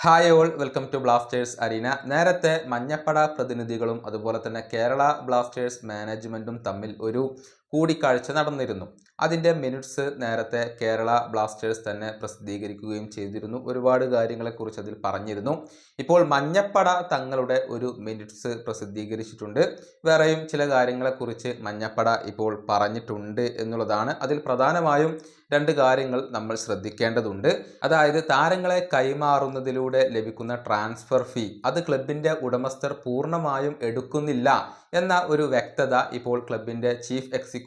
Hi all welcome to Blasters arena നേരത്തെ മഞ്ഞപ്പട പ്രതിനിധികളും അതുപോലെ തന്നെ കേരള ബ്ലാസ്റ്റേഴ്സ് മാനേജ്മെന്റും തമ്മിൽ ഒരു കൂടിക്കാഴ്ച നടന്നിരുന്നു. അതിന്റെ മിനിറ്റ്സ് നേരത്തെ കേരള ബ്ലാസ്റ്റേഴ്സ് തന്നെ പ്രസിദ്ധീകരിക്കുകയും ചെയ്തിരുന്നു. ഒരുപാട് കാര്യങ്ങളെക്കുറിച്ച് അതിൽ പറഞ്ഞിരുന്നു. ഇപ്പോൾ മഞ്ഞപ്പട തങ്ങളുടെ ഒരു മിനിറ്റ്സ് പ്രസിദ്ധീകരിച്ചിട്ടുണ്ട്. വേറെയും ചില കാര്യങ്ങളെക്കുറിച്ച് മഞ്ഞപ്പട ഇപ്പോൾ പറഞ്ഞിട്ടുണ്ട് എന്നുള്ളതാണ്. അതിൽ പ്രധാനമായും രണ്ട് കാര്യങ്ങൾ നമ്മൾ ശ്രദ്ധിക്കേണ്ടതുണ്ട്. അതായത് താരങ്ങളെ കൈമാറുന്നതിലൂടെ ലഭിക്കുന്ന ട്രാൻസ്ഫർ ഫീ അത് ക്ലബിന്റെ ഉടമസ്ഥർ പൂർണമായും എടുക്കുന്നില്ല എന്ന ഒരു വ്യക്തത ഇപ്പോൾ ക്ലബിന്റെ ചീഫ് എക്സിക്യൂട്ടീവ്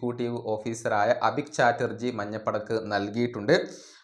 ഓഫീസറായ അഭിക് ചാറ്റർജി മഞ്ഞപ്പടക്ക് നൽകിയിട്ടുണ്ട്.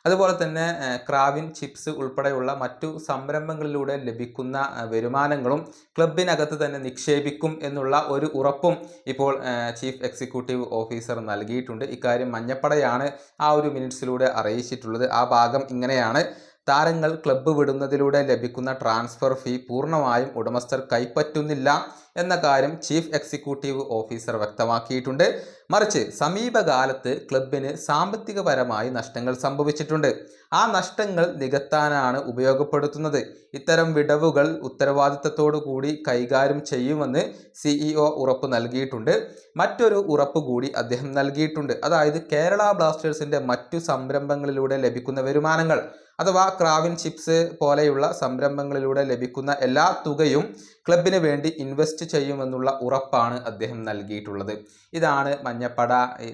അതുപോലെ തന്നെ ക്രാവിൻ ചിപ്സ് ഉൾപ്പെടെയുള്ള മറ്റു സംരംഭങ്ങളിലൂടെ ലഭിക്കുന്ന വരുമാനങ്ങളും ക്ലബിനകത്ത് തന്നെ നിക്ഷേപിക്കും എന്നുള്ള ഒരു ഉറപ്പും ഇപ്പോൾ ചീഫ് എക്സിക്യൂട്ടീവ് ഓഫീസർ നൽകിയിട്ടുണ്ട്. ഇക്കാര്യം മഞ്ഞപ്പടയാണ് ആ ഒരു മിനിറ്റ്സിലൂടെ അറിയിച്ചിട്ടുള്ളത്. ആ ഭാഗം ഇങ്ങനെയാണ്. താരങ്ങൾ ക്ലബ്ബ് വിടുന്നതിലൂടെ ലഭിക്കുന്ന ട്രാൻസ്ഫർ ഫീ പൂർണമായും ഉടമസ്ഥർ കൈപ്പറ്റുന്നില്ല എന്ന കാര്യം ചീഫ് എക്സിക്യൂട്ടീവ് ഓഫീസർ വ്യക്തമാക്കിയിട്ടുണ്ട്. മറിച്ച് സമീപകാലത്ത് ക്ലബിന് സാമ്പത്തികപരമായി നഷ്ടങ്ങൾ സംഭവിച്ചിട്ടുണ്ട്. ആ നഷ്ടങ്ങൾ നികത്താനാണ് ഉപയോഗപ്പെടുത്തുന്നത്. ഇത്തരം വിടവുകൾ കൂടി കൈകാര്യം ചെയ്യുമെന്ന് സിഇഒ ഉറപ്പ് നൽകിയിട്ടുണ്ട്. മറ്റൊരു ഉറപ്പ് കൂടി അദ്ദേഹം നൽകിയിട്ടുണ്ട്. അതായത് കേരള ബ്ലാസ്റ്റേഴ്സിന്റെ മറ്റു സംരംഭങ്ങളിലൂടെ ലഭിക്കുന്ന വരുമാനങ്ങൾ. അഥവാ ക്രാവിൻ ചിപ്സ് പോലെയുള്ള സംരംഭങ്ങളിലൂടെ ലഭിക്കുന്ന എല്ലാ തുകയും ക്ലബിന് വേണ്ടി ഇൻവെസ്റ്റ് ചെയ്യുമെന്നുള്ള ഉറപ്പാണ് അദ്ദേഹം നൽകിയിട്ടുള്ളത്. ഇതാണ് മഞ്ഞപ്പട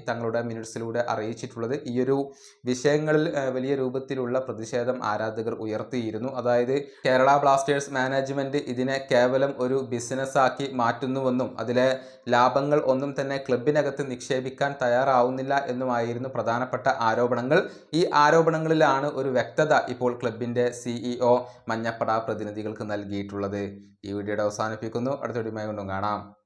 തങ്ങളുടെ മിനിറ്റ്സിലൂടെ അറിയിച്ചിട്ടുള്ളത്. ഈയൊരു വിഷയങ്ങളിൽ വലിയ രൂപത്തിലുള്ള പ്രതിഷേധം ആരാധകർ ഉയർത്തിയിരുന്നു. അതായത് കേരള ബ്ലാസ്റ്റേഴ്സ് മാനേജ്മെന്റ് ഇതിനെ കേവലം ഒരു ബിസിനസ്സാക്കി മാറ്റുന്നുവെന്നും അതിലെ ലാഭങ്ങൾ ഒന്നും തന്നെ ക്ലബിനകത്ത് നിക്ഷേപിക്കാൻ തയ്യാറാവുന്നില്ല എന്നുമായിരുന്നു പ്രധാനപ്പെട്ട ആരോപണങ്ങൾ. ഈ ആരോപണങ്ങളിലാണ് ഒരു വ്യക്തത ഇപ്പോൾ ക്ലബിന്റെ സിഇഒ മഞ്ഞപ്പട പ്രതിനിധികൾക്ക് നൽകിയിട്ടുള്ളത്. ഈ വീഡിയോയുടെ അവസാനിപ്പിക്കുന്നു. അടുത്ത കൊണ്ടും കാണാം.